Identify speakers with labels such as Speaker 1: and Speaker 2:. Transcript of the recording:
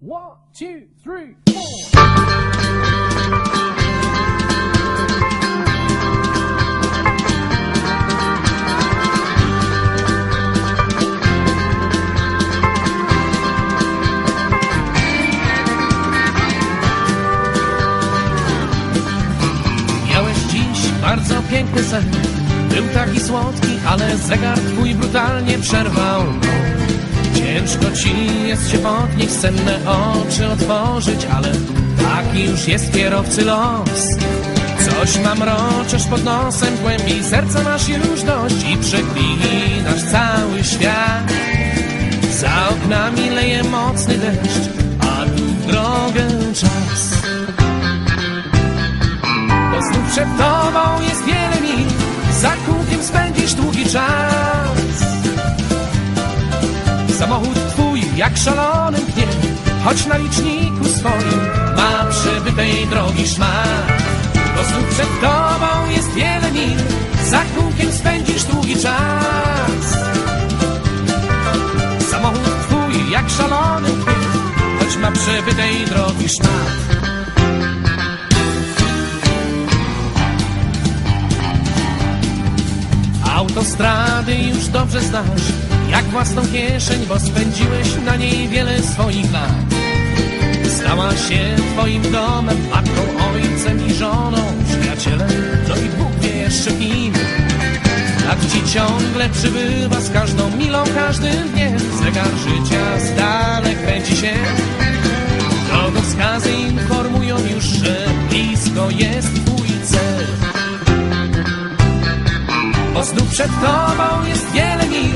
Speaker 1: One, two, three, four. Piękny sen Był taki słodki, ale zegar twój brutalnie przerwał Ciężko ci jest się podnieść, senne oczy otworzyć Ale taki już jest kierowcy los. Coś mamroczesz pod nosem, głębi serca masz już dość I przeklinasz cały świat. Za oknami leje mocny deszcz, a tu w drogę czas. Bo znów przed tobą jest jak szalony pnie Choć na liczniku swoim Ma przebytej drogi szmat. Bo znów przed tobą jest wiele mil. Za kółkiem spędzisz długi czas. Samochód twój jak szalony pnie Choć ma przebytej drogi szmat. Autostrady już dobrze znasz, jak własną kieszeń, bo spędziłeś na niej wiele swoich lat. Stała się twoim domem, matką, ojcem i żoną, przyjacielem, no i Bóg wie jeszcze kim. Lat ci ciągle przybywa z każdą milą, każdym dniem. Zegar życia z dalek kręci się. Drogowskazy informują już, że blisko jest twój cel. Bo znów przed tobą jest wiele